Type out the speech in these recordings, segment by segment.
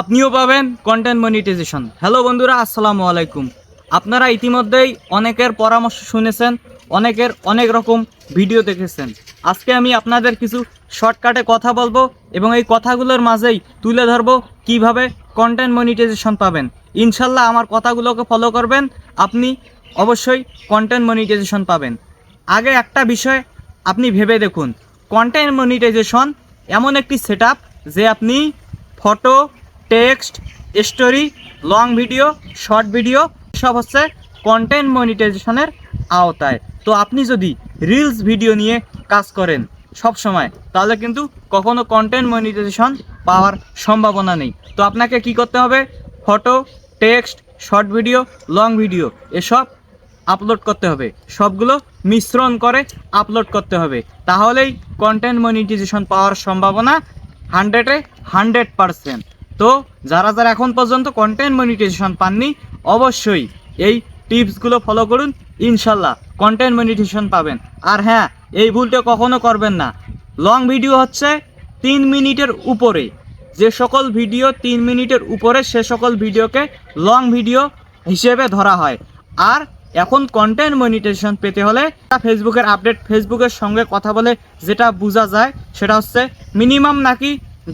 আপনিও পাবেন content monetization hello বন্ধুরা, আসসালামু আলাইকুম। আপনারা ইতিমধ্যেই অনেকের পরামর্শ শুনেছেন, অনেকের অনেক রকম ভিডিও দেখেছেন। আজকে আমি আপনাদের কিছু শর্টকাটে কথা বলব এবং এই কথাগুলোর মাঝেই তুলে ধরবো কীভাবে কন্টেন্ট মনিটাইজেশন পাবেন। ইনশাল্লাহ আমার কথাগুলোকে ফলো করবেন, আপনি অবশ্যই কন্টেন্ট মনিটাইজেশন পাবেন। আগে একটা বিষয় আপনি ভেবে দেখুন কন্টেন্ট মনিটাইজেশন এমন একটি সেট যে আপনি photo text, story, long video, short video, সব হচ্ছে কন্টেন্ট মনিটাইজেশনের আওতায়। তো আপনি যদি রিলস ভিডিও নিয়ে কাজ করেন সব সময় তাহলে কিন্তু কখনো কন্টেন্ট মনিটাইজেশন পাওয়ার সম্ভাবনা নেই। তো আপনাকে কি করতে হবে? Photo text short video long video এসব আপলোড করতে হবে। সবগুলো মিশ্রণ করে আপলোড করতে হবে। তাহলেই কন্টেন্ট মনিটাইজেশন পাওয়ার সম্ভাবনা হান্ড্রেডে হান্ড্রেড পারসেন্ট তো যারা যারা এখন পর্যন্ত কন্টেন্ট মনিটাইজেশন পাননি, অবশ্যই এই টিপসগুলো ফলো করুন, ইনশাল্লাহ কন্টেন্ট মনিটাইজেশন পাবেন। আর হ্যাঁ এই ভুলটা কখনো করবেন না। লং ভিডিও হচ্ছে তিন মিনিটের উপরে। যে সকল ভিডিও তিন মিনিটের উপরে, সে সকল ভিডিওকে লং ভিডিও হিসেবে ধরা হয়। আর এখন কন্টেন্ট মনিটাইজেশন পেতে হলে ফেসবুকের আপডেট ফেসবুকের সঙ্গে কথা বলে যেটা বোঝা যায়, সেটা হচ্ছে মিনিমাম নাকি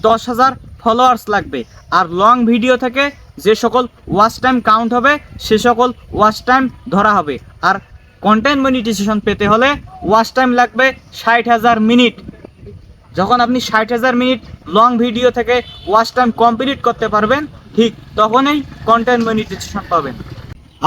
দশ হাজার ফলোয়ার্স লাগবে। আর লং ভিডিও থেকে যে সকল ওয়াচ টাইম কাউন্ট হবে, সে সকল ওয়াচ টাইম ধরা হবে। আর কন্টেন্ট মনিটাইজেশন পেতে হলে ওয়াচ টাইম লাগবে ষাট হাজার মিনিট যখন আপনি ষাট হাজার মিনিট লং ভিডিও থেকে ওয়াচ টাইম কমপ্লিট করতে পারবেন, ঠিক তখনই কন্টেন্ট মনিটাইজেশন পাবেন।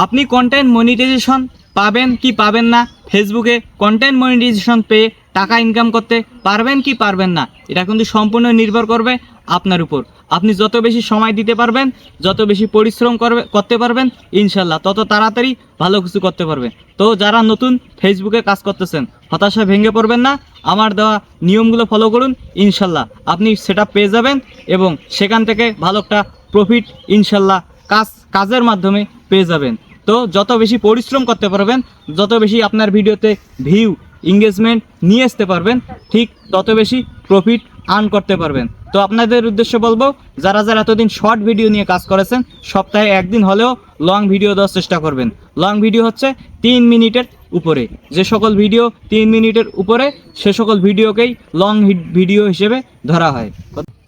আপনি কন্টেন্ট মনিটাইজেশন পাবেন কি পাবেন না ফেসবুকে কন্টেন্ট মনিটাইজেশন পেয়ে টাকা ইনকাম করতে পারবেন কি পারবেন না, এটা কিন্তু সম্পূর্ণ নির্ভর করবে আপনার উপর। আপনি যত বেশি সময় দিতে পারবেন, যত বেশি পরিশ্রম করবে, করতে পারবেন, ইনশাল্লাহ তত তাড়াতাড়ি ভালো কিছু করতে পারবেন। তো যারা নতুন ফেসবুকে কাজ করতেছেন, হতাশা ভেঙে পড়বেন না, আমার দেওয়া নিয়মগুলো ফলো করুন, ইনশাল্লাহ আপনি সেটা পেয়ে যাবেন এবং সেখান থেকে ভালো একটা প্রফিট ইনশাল্লাহ কাজ, কাজের মাধ্যমে পেয়ে যাবেন। তো যত বেশি পরিশ্রম করতে পারবেন, যত বেশি আপনার ভিডিওতে ভিউ এঙ্গেজমেন্ট নিয়ে আসতে পারবেন, ঠিক তত বেশি প্রফিট আর্ন করতে পারবেন। তো আপনাদের উদ্দেশ্যে বলব, যারা যারা এতদিন শর্ট ভিডিও নিয়ে কাজ করেছেন, সপ্তাহে একদিন হলেও লং ভিডিও দেওয়ার চেষ্টা করবেন। লং ভিডিও হচ্ছে তিন মিনিটের উপরে। যে সকল ভিডিও তিন মিনিটের উপরে, সে সকল ভিডিওকেই লং ভিডিও হিসেবে ধরা হয়।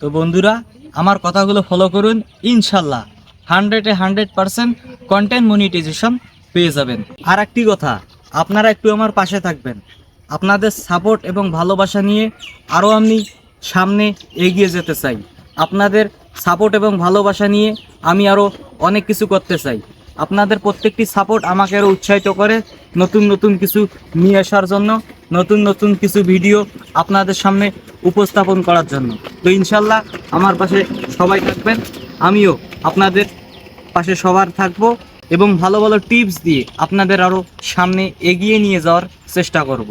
তো বন্ধুরা, আমার কথাগুলো ফলো করুন, ইনশাল্লাহ। হান্ড্রেডে হান্ড্রেড পারসেন্ট কন্টেন্ট মনিটাইজেশন পেয়ে যাবেন। আর একটি কথা, আপনারা একটু আমার পাশে থাকবেন। আপনাদের সাপোর্ট এবং ভালোবাসা নিয়ে আরও আমি সামনে এগিয়ে যেতে চাই। আপনাদের সাপোর্ট এবং ভালোবাসা নিয়ে আমি আরও অনেক কিছু করতে চাই। আপনাদের প্রত্যেকটি সাপোর্ট আমাকে আরও উৎসাহিত করে নতুন নতুন কিছু নিয়ে আসার জন্য, নতুন নতুন কিছু ভিডিও আপনাদের সামনে উপস্থাপন করার জন্য। তো ইনশাল্লাহ আমার পাশে সবাই থাকবেন। আমিও আপনাদের পাশে সবার থাকব এবং ভালো ভালো টিপস দিয়ে আপনাদের আরও সামনে এগিয়ে নিয়ে যাওয়ার চেষ্টা করব।